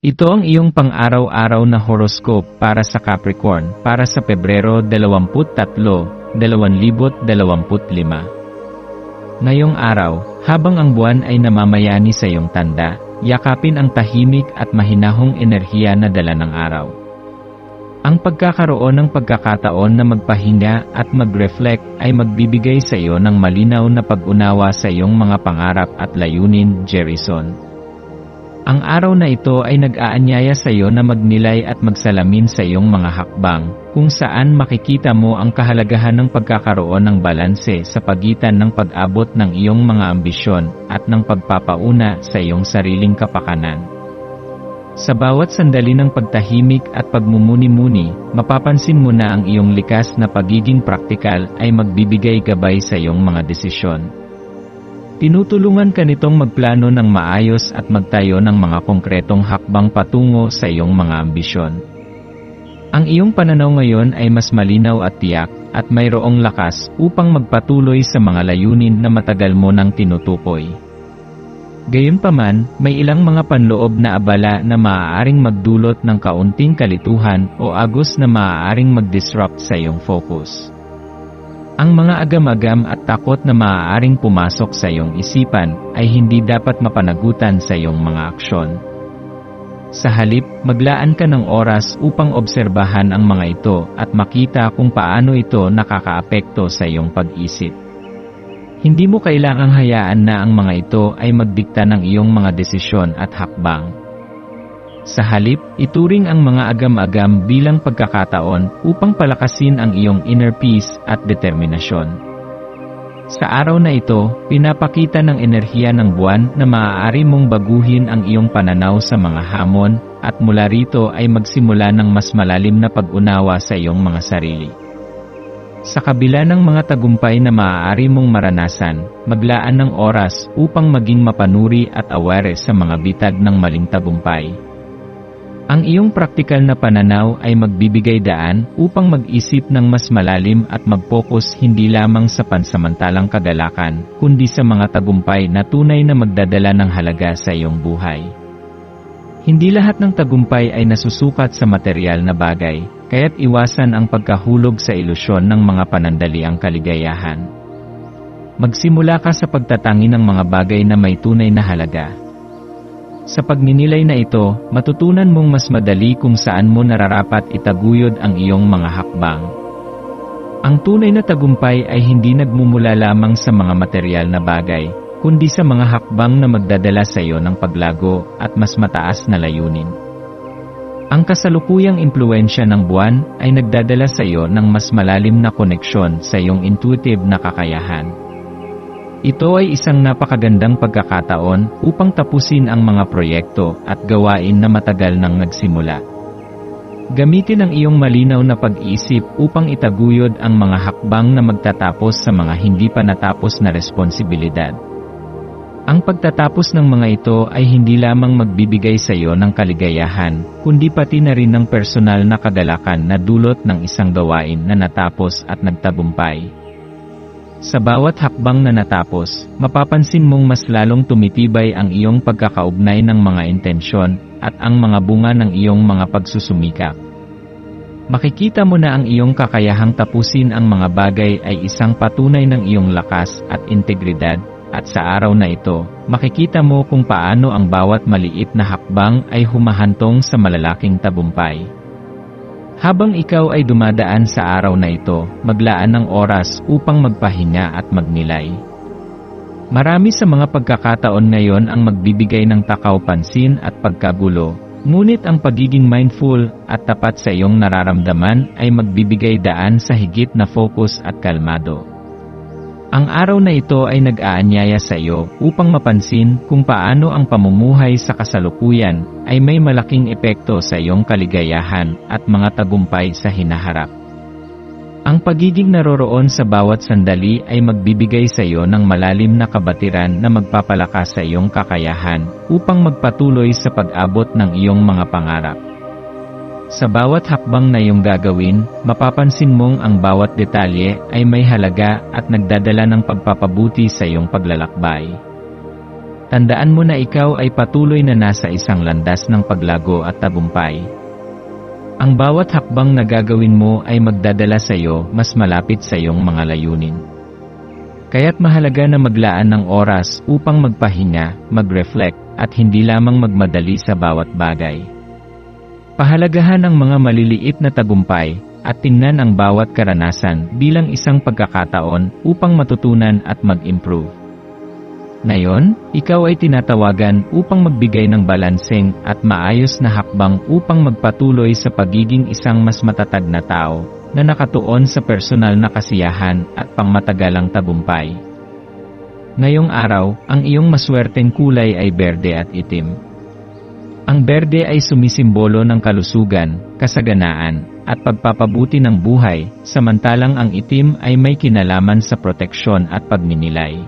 Ito ang iyong pang-araw-araw na horoscope para sa Capricorn para sa Pebrero 23, 2025. Ngayong araw, habang ang buwan ay namamayani sa iyong tanda, yakapin ang tahimik at mahinahong enerhiya na dala ng araw. Ang pagkakaroon ng pagkakataon na magpahinga at mag-reflect ay magbibigay sa iyo ng malinaw na pag-unawa sa iyong mga pangarap at layunin, Jerison. Ang araw na ito ay nag-aanyaya sa iyo na magnilay at magsalamin sa iyong mga hakbang, kung saan makikita mo ang kahalagahan ng pagkakaroon ng balanse sa pagitan ng pag-abot ng iyong mga ambisyon at ng pagpapauna sa iyong sariling kapakanan. Sa bawat sandali ng pagtahimik at pagmumuni-muni, mapapansin mo na ang iyong likas na pagiging praktikal ay magbibigay gabay sa iyong mga desisyon. Tinutulungan ka nitong magplano ng maayos at magtayo ng mga konkretong hakbang patungo sa iyong mga ambisyon. Ang iyong pananaw ngayon ay mas malinaw at tiyak, at mayroong lakas upang magpatuloy sa mga layunin na matagal mo nang tinutukoy. Gayunpaman, may ilang mga panloob na abala na maaaring magdulot ng kaunting kalituhan o agos na maaaring mag-disrupt sa iyong focus. Ang mga agam-agam at takot na maaaring pumasok sa iyong isipan ay hindi dapat mapanagutan sa iyong mga aksyon. Sa halip, maglaan ka ng oras upang obserbahan ang mga ito at makita kung paano ito nakakaapekto sa iyong pag-isip. Hindi mo kailangang hayaan na ang mga ito ay magdikta ng iyong mga desisyon at hakbang. Sa halip, ituring ang mga agam-agam bilang pagkakataon upang palakasin ang iyong inner peace at determinasyon. Sa araw na ito, pinapakita ng enerhiya ng buwan na maaari mong baguhin ang iyong pananaw sa mga hamon, at mula rito ay magsimula ng mas malalim na pag-unawa sa iyong mga sarili. Sa kabila ng mga tagumpay na maaari mong maranasan, maglaan ng oras upang maging mapanuri at aware sa mga bitag ng maling tagumpay. Ang iyong praktikal na pananaw ay magbibigay daan upang mag-isip ng mas malalim at mag-focus hindi lamang sa pansamantalang kagalakan, kundi sa mga tagumpay na tunay na magdadala ng halaga sa iyong buhay. Hindi lahat ng tagumpay ay nasusukat sa material na bagay, kaya't iwasan ang pagkahulog sa ilusyon ng mga panandaliang kaligayahan. Magsimula ka sa pagtatangi ng mga bagay na may tunay na halaga, sa pagninilay na ito, matutunan mong mas madali kung saan mo nararapat itaguyod ang iyong mga hakbang. Ang tunay na tagumpay ay hindi nagmumula lamang sa mga material na bagay, kundi sa mga hakbang na magdadala sa iyo ng paglago at mas mataas na layunin. Ang kasalukuyang impluensya ng buwan ay nagdadala sa iyo ng mas malalim na koneksyon sa iyong intuitive na kakayahan. Ito ay isang napakagandang pagkakataon upang tapusin ang mga proyekto at gawain na matagal nang nagsimula. Gamitin ang iyong malinaw na pag-iisip upang itaguyod ang mga hakbang na magtatapos sa mga hindi pa natapos na responsibilidad. Ang pagtatapos ng mga ito ay hindi lamang magbibigay sa iyo ng kaligayahan, kundi pati na rin ng personal na kagalakan na dulot ng isang gawain na natapos at nagtagumpay. Sa bawat hakbang na natapos, mapapansin mong mas lalong tumitibay ang iyong pagkakaugnay ng mga intensyon at ang mga bunga ng iyong mga pagsusumikap. Makikita mo na ang iyong kakayahang tapusin ang mga bagay ay isang patunay ng iyong lakas at integridad, at sa araw na ito, makikita mo kung paano ang bawat maliit na hakbang ay humahantong sa malalaking tabumpay. Habang ikaw ay dumadaan sa araw na ito, maglaan ng oras upang magpahinga at magnilay. Marami sa mga pagkakataon ngayon ang magbibigay ng takaw pansin at pagkagulo, ngunit ang pagiging mindful at tapat sa iyong nararamdaman ay magbibigay daan sa higit na focus at kalmado. Ang araw na ito ay nag-aanyaya sa iyo upang mapansin kung paano ang pamumuhay sa kasalukuyan ay may malaking epekto sa iyong kaligayahan at mga tagumpay sa hinaharap. Ang pagiging naroroon sa bawat sandali ay magbibigay sa iyo ng malalim na kabatiran na magpapalakas sa iyong kakayahan upang magpatuloy sa pag-abot ng iyong mga pangarap. Sa bawat hakbang na iyong gagawin, mapapansin mong ang bawat detalye ay may halaga at nagdadala ng pagpapabuti sa iyong paglalakbay. Tandaan mo na ikaw ay patuloy na nasa isang landas ng paglago at tagumpay. Ang bawat hakbang na gagawin mo ay magdadala sa iyo mas malapit sa iyong mga layunin. Kaya't mahalaga na maglaan ng oras upang magpahinga, mag-reflect, at hindi lamang magmadali sa bawat bagay. Pahalagahan ang mga maliliit na tagumpay at tingnan ang bawat karanasan bilang isang pagkakataon upang matutunan at mag-improve. Ngayon, ikaw ay tinatawagan upang magbigay ng balanseng at maayos na hakbang upang magpatuloy sa pagiging isang mas matatag na tao na nakatuon sa personal na kasiyahan at pangmatagalang tagumpay. Ngayong araw, ang iyong maswerteng kulay ay berde at itim. Ang berde ay sumisimbolo ng kalusugan, kasaganaan, at pagpapabuti ng buhay, samantalang ang itim ay may kinalaman sa proteksyon at pagninilay.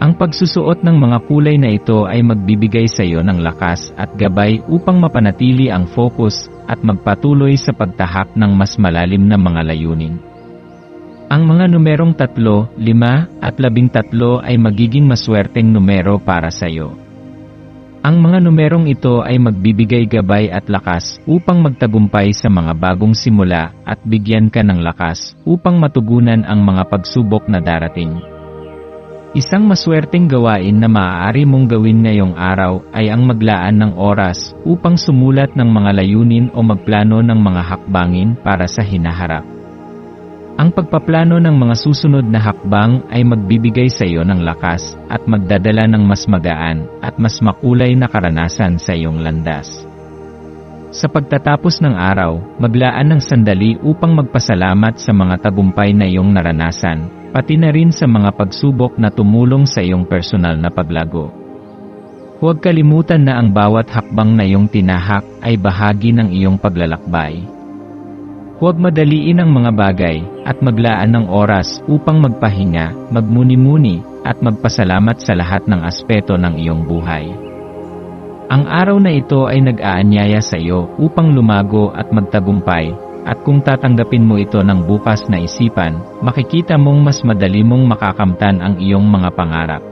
Ang pagsusuot ng mga kulay na ito ay magbibigay sa iyo ng lakas at gabay upang mapanatili ang focus at magpatuloy sa pagtahak ng mas malalim na mga layunin. Ang mga numerong 3, 5 at 13 ay magiging maswerteng numero para sa iyo. Ang mga numerong ito ay magbibigay gabay at lakas upang magtagumpay sa mga bagong simula at bigyan ka ng lakas upang matugunan ang mga pagsubok na darating. Isang maswerteng gawain na maaari mong gawin ngayong araw ay ang maglaan ng oras upang sumulat ng mga layunin o magplano ng mga hakbangin para sa hinaharap. Ang pagpaplano ng mga susunod na hakbang ay magbibigay sa iyo ng lakas at magdadala ng mas magaan at mas makulay na karanasan sa iyong landas. Sa pagtatapos ng araw, maglaan ng sandali upang magpasalamat sa mga tagumpay na iyong naranasan, pati na rin sa mga pagsubok na tumulong sa iyong personal na paglago. Huwag kalimutan na ang bawat hakbang na iyong tinahak ay bahagi ng iyong paglalakbay. Huwag madaliin ang mga bagay at maglaan ng oras upang magpahinga, magmuni-muni, at magpasalamat sa lahat ng aspeto ng iyong buhay. Ang araw na ito ay nag-aanyaya sa iyo upang lumago at magtagumpay, at kung tatanggapin mo ito ng bukas na isipan, makikita mong mas madali mong makakamtan ang iyong mga pangarap.